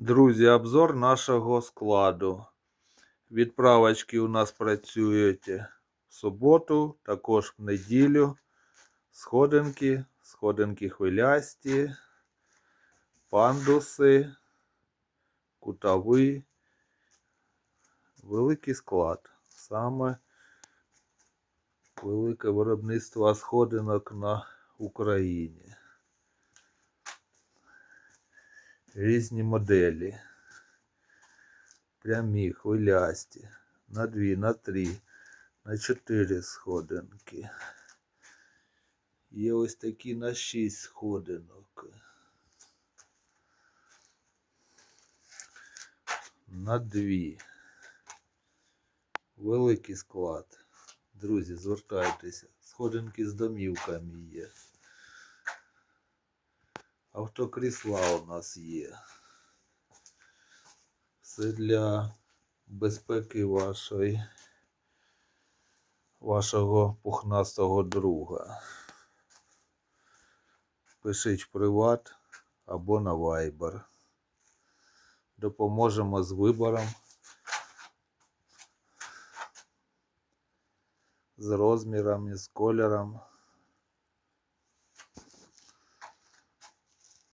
Друзі, обзор нашого складу. Відправочки у нас працюють в суботу, також в неділю. Сходинки, сходинки хвилясті, пандуси, кутовий. Великий склад. Саме велике виробництво сходинок на Україні. Різні моделі. Прямі, хвилясті, на дві, на три, на чотири сходинки. Є ось такі на шість сходинок. На дві. Великий склад. Друзі, звертайтеся. Сходинки з домівками є. Автокрісла у нас є. Все для безпеки вашої, вашого пухнастого друга. Пишіть в приват або на Viber. Допоможемо з вибором, з розмірами, з кольором.